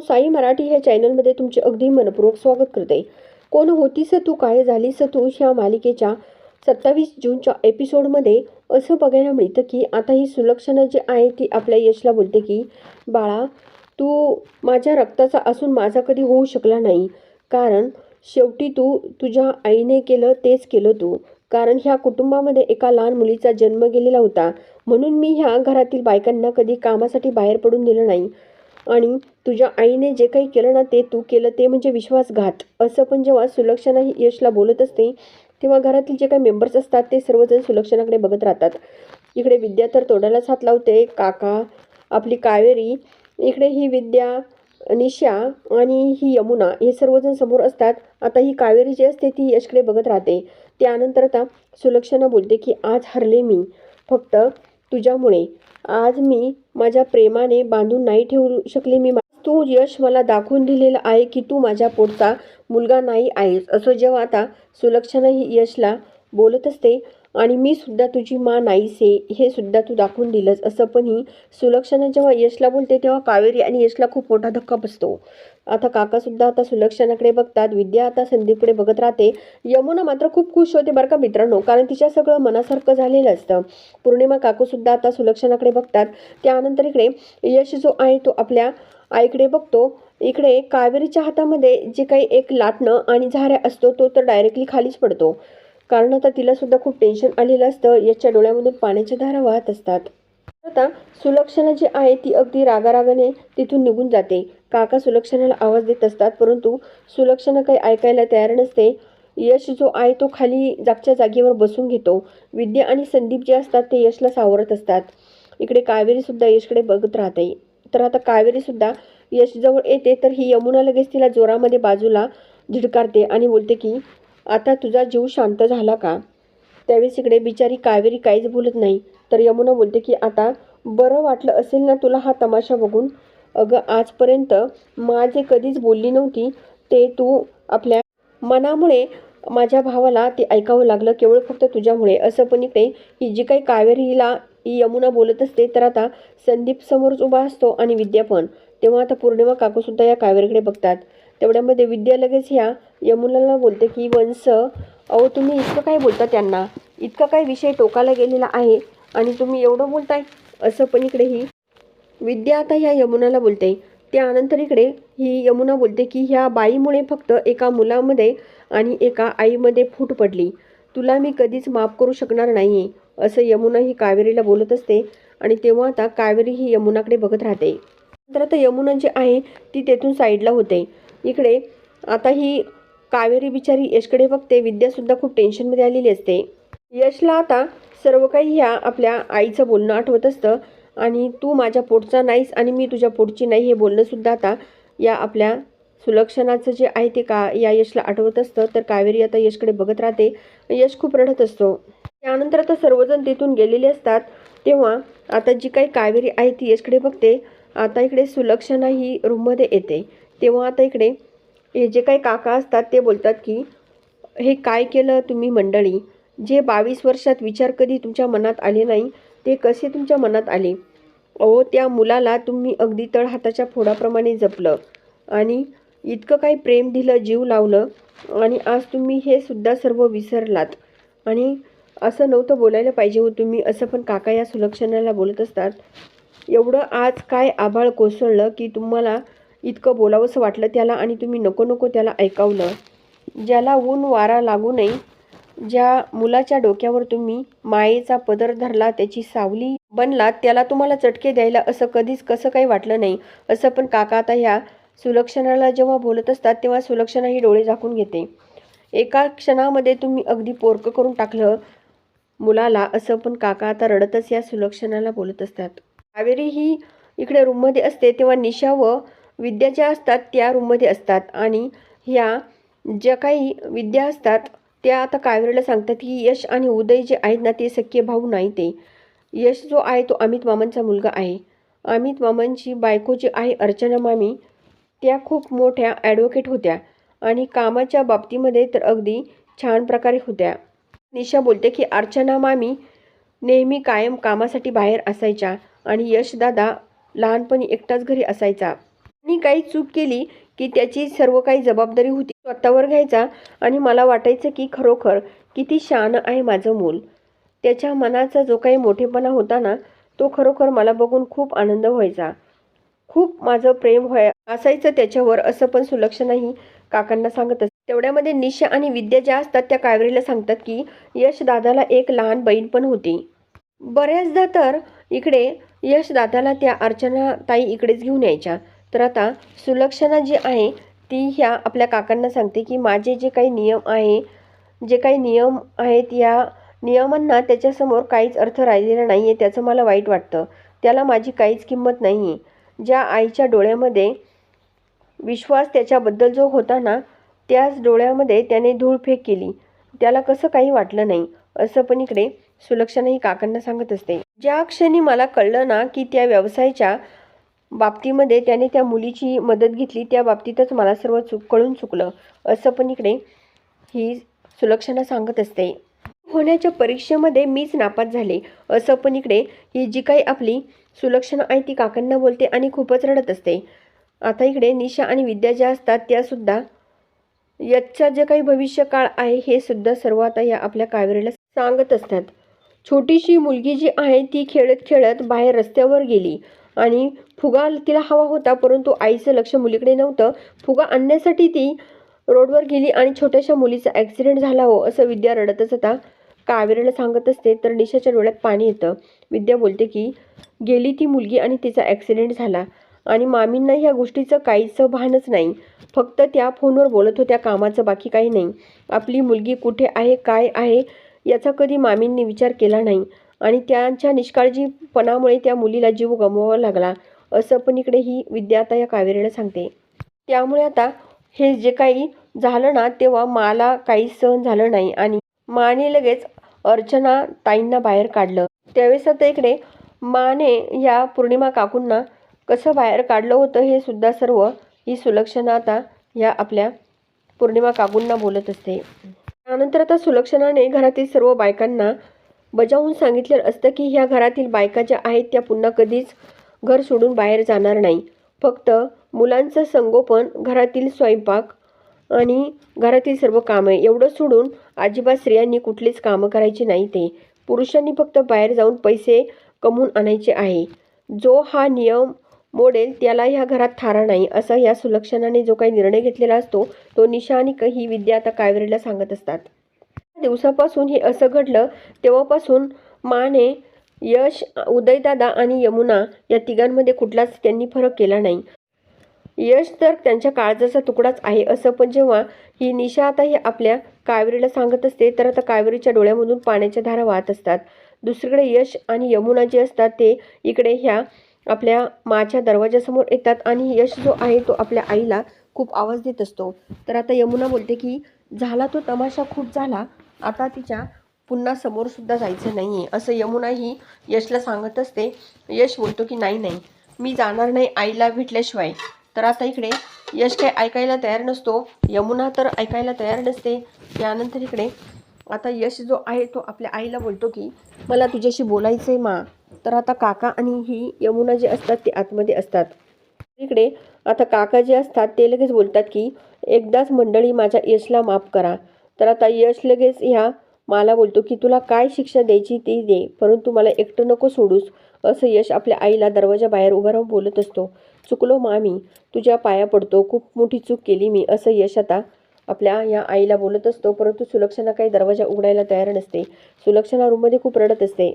साई मराठी ह्या चॅनलमध्ये तुमचे अगदी मनपूर्वक स्वागत करते. कोण होतीस तू काय झालीस तू ह्या मालिकेच्या सत्तावीस जूनच्या एपिसोडमध्ये असं बघायला मिळतं की आता ही सुलक्षणा जी आहे ती आपल्या यशला बोलते की बाळा तू माझ्या रक्ताचा असून माझा कधी होऊ शकला नाही. कारण शेवटी तू तुझ्या आईने केलं तेच केलं तू. कारण ह्या कुटुंबामध्ये एका लहान मुलीचा जन्म गेलेला होता. म्हणून मी ह्या घरातील बायकांना कधी कामासाठी बाहेर पडून दिलं नाही. आणि तुझ्या आईने जे काही केलं ना ते तू केलं ते म्हणजे विश्वासघात. असं पण जेव्हा सुलक्षणा ही यशला बोलत असते तेव्हा घरातील जे काही मेंबर्स असतात ते सर्वजण सुलक्षणाकडे बघत राहतात. इकडे विद्या तर तोंडालाच हात लावते काका आपली कावेरी इकडे ही विद्या निशा आणि ही यमुना हे सर्वजण समोर असतात. आता ही कावेरी जी असते ती यशकडे बघत राहते. त्यानंतर आता सुलक्षणा बोलते की आज हरले मी. फक्त तुझ्यामुळे. आज मी माझ्या प्रेमाने बांधून नाही ठेवू शकले मी तू यश मला दाखवून दिलेलं आहे की तू माझ्या पोटचा मुलगा नाही आहेस. असं जेव्हा आता सुलक्षणा ही यशला बोलत असते आणि मी सुद्धा तुझी माँ नाहीसे हे सुद्धा तू दाखवून दिलंस असं पण ही सुलक्षणा जेव्हा यशला बोलते तेव्हा कावेरी आणि यशला खूप मोठा धक्का बसतो. आता काकासुद्धा आता सुलक्षणाकडे बघतात विद्या आता संदीपकडे बघत राहते. यमुना मात्र खूप खुश होते बरं का मित्रांनो कारण तिच्या सगळं मनासारखं झालेलं असतं. पौर्णिमा काकूसुद्धा आता सुलक्षणाकडे बघतात. त्यानंतर इकडे यश जो आहे तो आपल्या आईकडे बघतो. इकडे कावेरीच्या हातामध्ये जे काही एक लाटणं आणि झाऱ्या असतो तो तर डायरेक्टली खालीच पडतो. कारण आता तिला सुद्धा खूप टेन्शन आलेलं असतं. याच्या डोळ्यामधून पाण्याच्या धारा वाहत असतात. आता सुलक्षणा जी आहे ती अगदी रागारागाने तिथून निघून जाते. काका सुलक्षणाला आवाज देत असतात परंतु सुलक्षणा काही ऐकायला तयार नसते. यश जो आहे तो खाली जागच्या जागेवर बसून घेतो. विद्या आणि संदीप जे असतात ते यशला सावरत असतात. इकडे कावेरीसुद्धा यशकडे बघत राहते. तर आता कावेरीसुद्धा यशजवळ येते तर ही यमुना लगेच तिला जोरामध्ये बाजूला झिडकारते आणि बोलते की आता तुझा जीव शांत झाला का? त्यावेळेस इकडे बिचारी कावेरी काहीच बोलत नाही. तर यमुना बोलते की आता बरं वाटलं असेल ना तुला हा तमाशा बघून? अगं आजपर्यंत मा जे कधीच बोलली नव्हती. ते तू आपल्या मनामुळे माझ्या भावाला ते ऐकावं लागलं केवळ फक्त तुझ्यामुळे. असं पण इकडे की जी काही कावेरीला यमुना बोलत असते तर आता संदीप समोरच उभा असतो आणि विद्या पण. तेव्हा आता पौर्णिमा काकूसुद्धा या कावेरीकडे बघतात. तेवढ्यामध्ये विद्या लगेच ह्या यमुनाला बोलते की वंश अहो तुम्ही इतकं काय बोलता त्यांना? इतका काय विषय टोकाला गेलेला आहे आणि तुम्ही एवढं बोलताय? असं पण इकडे ही विद्या आता ह्या यमुनाला बोलते. त्यानंतर इकडे ही यमुना बोलते की ह्या बाईमुळे फक्त एका मुलामध्ये आणि एका आईमध्ये फूट पडली. तुला मी कधीच माफ करू शकणार नाही असं यमुना ही कावेरीला बोलत असते आणि तेव्हा आता कावेरी ही यमुनाकडे बघत राहते. तर आता यमुना जी आहे ती तेथून साईडला होते. इकडे आता ही कावेरी बिचारी यशकडे बघते विद्यासुद्धा खूप टेन्शनमध्ये आलेली असते. यशला आता सर्व काही ह्या आपल्या आईचं बोलणं आठवत असतं आणि तू माझ्या पोटचा नाहीस आणि मी तुझ्या पोटची नाही हे बोलणंसुद्धा आता या आपल्या सुलक्षणाचं जे आहे ते का या यशला आठवत असतं. तर कावेरी आता यशकडे बघत राहते. यश खूप रडत असतो. त्यानंतर आता सर्वजण तिथून गेलेले असतात. तेव्हा आता जी काही कावेरी आहे ती यशकडे बघते. आता इकडे सुलक्षणा ही रूममध्ये येते. तेव्हा आता इकडे हे जे काही काका असतात ते बोलतात की हे काय केलं तुम्ही मंडळी? जे बावीस वर्षात विचार कधी तुमच्या मनात आले नाही ते कसे तुमच्या मनात आले? अहो त्या मुलाला तुम्ही अगदी तळ हाताच्या फोडाप्रमाणे जपलं आणि इतकं काही प्रेम दिलं जीव लावलं आणि आज तुम्ही हे सुद्धा सर्व विसरलात. आणि असं नव्हतं बोलायला पाहिजे हो तुम्ही असं पण काका या सुलक्षणाला बोलत असतात. एवढं आज काय आभाळ कोसळलं की तुम्हाला इतकं बोलावंसं वाटलं त्याला आणि तुम्ही नको नको त्याला ऐकावलं ज्याला ऊन वारा लागू नये ज्या मुलाच्या डोक्यावर तुम्ही मायेचा पदर धरला त्याची सावली बनलात त्याला तुम्हाला चटके द्यायला असं कधीच कसं काही वाटलं नाही. असं पण काका आता ह्या सुलक्षणाला जेव्हा बोलत असतात तेव्हा सुलक्षणा ही डोळे झाकून घेते. एका क्षणामध्ये तुम्ही अगदी पोरकं करून टाकलं मुलाला असं पण काका आता रडतच या सुलक्षणाला बोलत असतात. कावेरी ही इकडे रूममध्ये असते तेव्हा निशा व विद्या ज्या असतात त्या रूममध्ये असतात. आणि ह्या ज्या काही विद्या असतात त्या आता कावेरीला सांगतात की यश आणि उदय जे आहेत ना ते सख्खे भाऊ नाही ते. यश जो आहे तो अमित मामांचा मुलगा आहे. अमित मामांची बायको जी आहे अर्चना मामी त्या खूप मोठ्या ॲडव्होकेट होत्या. आणि कामाच्या बाबतीमध्ये तर अगदी छान प्रकारे होत्या. निशा बोलते की अर्चना मामी नेहमी कायम कामासाठी बाहेर असायच्या. आणि यशदादा लहानपणी एकटाच घरी असायचा. मी काही चूक केली की त्याची सर्व काही जबाबदारी होती. स्वतःवर घ्यायचा आणि मला वाटायचं की खरोखर किती शान आहे माझं मूल. त्याच्या मनाचा जो काही मोठेपणा होता ना तो खरोखर मला बघून खूप आनंद व्हायचा. खूप माझं प्रेम व्हाय असायचं त्याच्यावर असं पण सुलक्षणाही काकांना सांगत असते तेवढ्यामध्ये निशा आणि विद्या ज्या असतात त्या कावेरीला सांगतात की यश दादाला एक लहान बहीण पण होती. बऱ्याचदा तर इकडे यश दादाला त्या अर्चना ताई इकडेच घेऊन यायच्या. तर आता सुलक्षणा जी आहे ती ह्या आपल्या काकांना सांगते की माझे जे काही नियम आहे जे काही नियम आहेत या नियमांना त्याच्यासमोर काहीच अर्थ राहिलेला नाही आहे त्याचं मला वाईट वाटतं. त्याला माझी काहीच किंमत नाही आहे ज्या आईच्या डोळ्यामध्ये विश्वास त्याच्याबद्दल जो होता ना त्याच डोळ्यामध्ये त्याने धूळफेक केली. त्याला कसं काही वाटलं नाही असं पण इकडे सुलक्षणा ही काकांना सांगत असते. ज्या क्षणी मला कळलं ना की त्या व्यवसायाच्या बाबतीमध्ये त्याने त्या मुलीची मदत घेतली त्या बाबतीतच मला सर्व चुक कळून चुकलं. असं पण इकडे ही सुलक्षणा सांगत असते. होण्याच्या परीक्षेमध्ये मीच नापास झाले. असं पण इकडे ही जी काही आपली सुलक्षणा आहे ती काकांना बोलते आणि खूपच रडत असते. आता इकडे निशा आणि विद्या ज्या असतात त्यासुद्धा याचा जे काही भविष्यकाळ आहे हे सुद्धा सर्व आता या आपल्या कावेरीला सांगत असतात. छोटीशी मुलगी जी आहे ती खेळत खेळत बाहेर रस्त्यावर गेली. आणि फुगा तिला हवा होता परंतु आईचं लक्ष मुलीकडे नव्हतं. फुगा आणण्यासाठी ती रोडवर गेली आणि छोट्याशा मुलीचा ॲक्सिडेंट झाला हो असं विद्या रडतच आता कावेरीला सांगत असते. तर निशाच्या डोळ्यात पाणी येतं. विद्या बोलते की गेली ती मुलगी आणि तिचा ॲक्सिडेंट झाला. आणि मामींना ह्या गोष्टीचं काहीच भानच नाही. फक्त त्या फोनवर बोलत होत्या कामाचं बाकी काही नाही. आपली मुलगी कुठे आहे काय आहे याचा कधी मामींनी विचार केला नाही. आणि त्यांच्या निष्काळजीपणामुळे त्या मुलीला जीव गमवावा लागला असं पण इकडे ही विद्या आता या कावेरीला सांगते. त्यामुळे आता हे जे काही झालं ना तेव्हा माला काही सहन झालं नाही आणि माने लगेच अर्चना ताईंना बाहेर काढलं. त्यावेळेस आता इकडे माने या पौर्णिमा काकूंना कसं बाहेर काढलं होतं हे सुद्धा सर्व ही सुलक्षणा आता या आपल्या पौर्णिमा काकूंना बोलत असते. त्यानंतर आता सुलक्षणाने घरातील सर्व बायकांना बजावून सांगितलेलं असतं की ह्या घरातील बायका ज्या आहेत त्या पुन्हा कधीच घर सोडून बाहेर जाणार नाही. फक्त मुलांचं संगोपन घरातील स्वयंपाक आणि घरातील सर्व कामं एवढं सोडून अजिबात स्त्रियांनी कुठलीच कामं करायची नाही ते. पुरुषांनी फक्त बाहेर जाऊन पैसे कमवून आणायचे आहे. जो हा नियम मोडेल त्याला ह्या घरात थारा नाही असा या सुलक्षणाने जो काही निर्णय घेतलेला असतो तो निशा आणि ही विद्या आता कावेरीला सांगत असतात. दिवसापासून हे असं घडलं तेव्हापासून माने यश उदयदादा आणि यमुना या तिघांमध्ये कुठलाच त्यांनी फरक केला नाही. यश तर त्यांच्या काळजाचा तुकडाच आहे असं पण जेव्हा ही निशा आता हे आपल्या कावेरीला सांगत असते तर आता कावेरीच्या डोळ्यामधून पाण्याच्या धारा वाहत असतात. दुसरीकडे यश आणि यमुना जे असतात ते इकडे ह्या आपल्या माच्या दरवाजासमोर येतात आणि यश जो आहे तो आपल्या आईला खूप आवाज देत असतो. तर आता यमुना बोलते की झाला तो तमाशा खूप झाला. आता तिच्या पुन्हा समोरसुद्धा जायचं नाही आहे असं यमुना ही यशला सांगत असते यश बोलतो की नाही नाही. मी जाणार नाही आईला भेटल्याशिवाय. तर आता इकडे यश काही ऐकायला तयार नसतो. यमुना तर ऐकायला तयार नसते. त्यानंतर इकडे आता यश जो आहे तो आपल्या आईला बोलतो की मला तुझ्याशी बोलायचं आहे मा. तर आता काका आणि ही यमुना जे असतात ते आतमध्ये असतात. इकडे आता काका जे असतात ते लगेच बोलतात की एकदाच मंडळी माझ्या यशला माफ करा. तर आता यश लगेच ह्या मला बोलतो की तुला काय शिक्षा द्यायची ती दे परंतु मला एकटं नको सोडूस असं यश आपल्या आईला दरवाजा बाहेर उभा राहून बोलत असतो. चुकलो मामी तुझ्या पाया पडतो खूप मोठी चूक केली मी असं यश आता आपल्या या आईला बोलत असतो. परंतु सुलक्षणा काही दरवाजा उघडायला तयार नसते. सुलक्षणा रूममध्ये खूप रडत असते.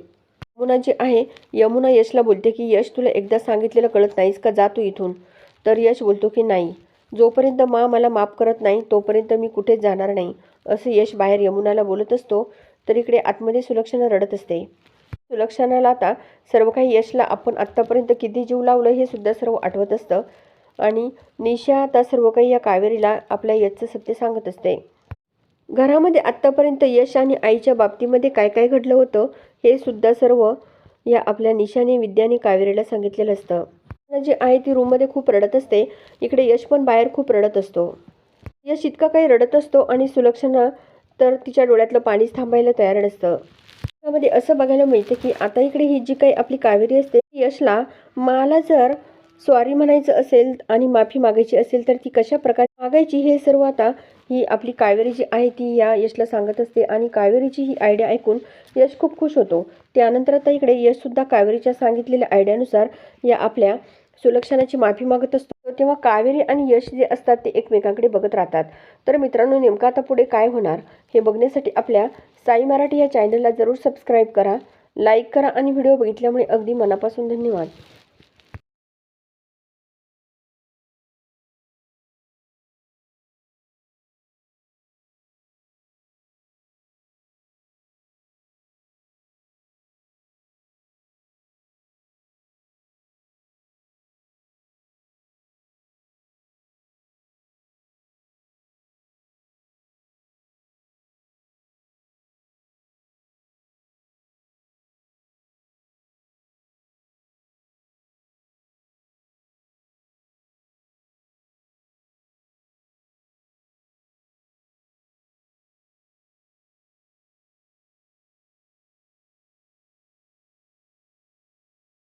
यमुना जी आहे यमुना यशला बोलते की यश तुला एकदा सांगितलेलं कळत नाहीस का? जा तू इथून. तर यश बोलतो की नाही. जोपर्यंत मा मला माफ करत नाही तोपर्यंत मी कुठेच जाणार नाही. असं यश बाहेर यमुनाला बोलत असतो तर इकडे आतमध्ये सुलक्षणा रडत असते. सुलक्षणाला आता सर्व काही यशला आपण आत्तापर्यंत किती जीव लावलं हे सुद्धा सर्व आठवत असतं. आणि निशा आता सर्व काही या कावेरीला आपल्या यशचं सत्य सांगत असते. घरामध्ये आत्तापर्यंत यश आणि आईच्या बाबतीमध्ये काय काय घडलं होतं हे सुद्धा सर्व या आपल्या निशाने विद्याने कावेरीला सांगितलेलं असतं. जी आहे ती रूममध्ये खूप रडत असते इकडे यश पण बाहेर खूप रडत असतो. यश इतका काही रडत असतो आणि सुलक्षणा तर तिच्या डोळ्यातलं पाणीच थांबायला तयार नसतं. त्यामध्ये असं बघायला मिळतं की आता इकडे ही जी काही आपली कावेरी असते ती यशला मला जर स्वारी म्हणायचं असेल आणि माफी मागायची असेल तर ती कशा प्रकारे मागायची हे सर्व आता ही आपली कावेरी जी आहे ती या यशला सांगत असते. आणि कावेरीची ही आयडिया ऐकून यश खूप खुश होतो. त्यानंतर आता इकडे यशसुद्धा कावेरीच्या सांगितलेल्या आयडियानुसार या आपल्या सुलक्षणाची माफी मागत असतो. तेव्हा कावेरी आणि यश जे असतात ते एकमेकांकडे बघत राहतात. तर मित्रांनो नेमकं आता पुढे काय होणार हे बघण्यासाठी आपल्या साई मराठी या चॅनलला जरूर सबस्क्राईब करा लाईक करा आणि व्हिडिओ बघितल्यामुळे अगदी मनापासून धन्यवाद.